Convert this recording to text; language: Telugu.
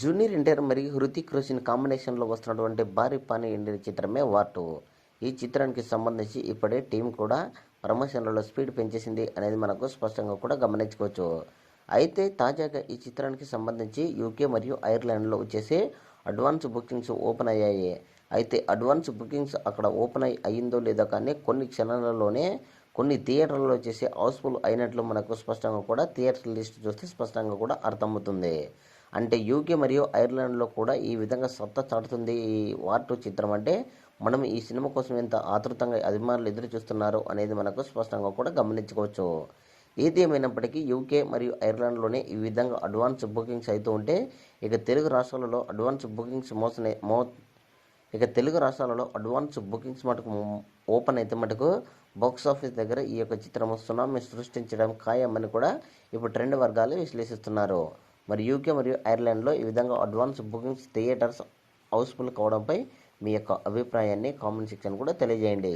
జూనియర్ ఎన్టీఆర్ మరియు హృతిక్ రోషన్ కాంబినేషన్లో వస్తున్నటువంటి భారీ పానీ ఇండియన్ చిత్రమే వాటు ఈ చిత్రానికి సంబంధించి ఇప్పుడే టీం కూడా ప్రమోషన్లలో స్పీడ్ పెంచేసింది అనేది మనకు స్పష్టంగా కూడా గమనించుకోవచ్చు. అయితే తాజాగా ఈ చిత్రానికి సంబంధించి యూకే మరియు ఐర్లాండ్లో వచ్చేసి అడ్వాన్స్ బుకింగ్స్ ఓపెన్ అయ్యాయి. అయితే అడ్వాన్స్ బుకింగ్స్ అక్కడ ఓపెన్ అయి అయ్యిందో లేదో కానీ కొన్ని క్షణాలలోనే కొన్ని థియేటర్లలో వచ్చేసి హౌస్ఫుల్ అయినట్లు మనకు స్పష్టంగా కూడా థియేటర్ లిస్ట్ చూస్తే స్పష్టంగా కూడా అర్థమవుతుంది. అంటే యూకే మరియు ఐర్లాండ్లో కూడా ఈ విధంగా సత్తా చాటుతుంది ఈ వార్ టూ చిత్రం. అంటే మనం ఈ సినిమా కోసం ఎంత ఆతృతంగా అభిమానులు ఎదురు చూస్తున్నారు అనేది మనకు స్పష్టంగా కూడా గమనించుకోవచ్చు. ఏది ఏమైనప్పటికీ యూకే మరియు ఐర్లాండ్లోనే ఈ విధంగా అడ్వాన్స్ బుకింగ్స్ అవుతూ ఉంటే ఇక తెలుగు రాష్ట్రాలలో అడ్వాన్స్ బుకింగ్స్ మోసనే మో ఇక తెలుగు రాష్ట్రాలలో అడ్వాన్స్ బుకింగ్స్ మటుకు ఓపెన్ అయితే మటుకు బాక్స్ ఆఫీస్ దగ్గర ఈ యొక్క చిత్రం సునామీ సృష్టించడం ఖాయమని కూడా ఇప్పుడు ట్రెండ్ వర్గాలు విశ్లేషిస్తున్నారు. మరి యూకే మరియు ఐర్లాండ్లో ఈ విధంగా advance bookings theatres house full కావడంపై మీ యొక్క అభిప్రాయాన్ని కామెంట్ సెక్షన్ కూడా తెలియజేయండి.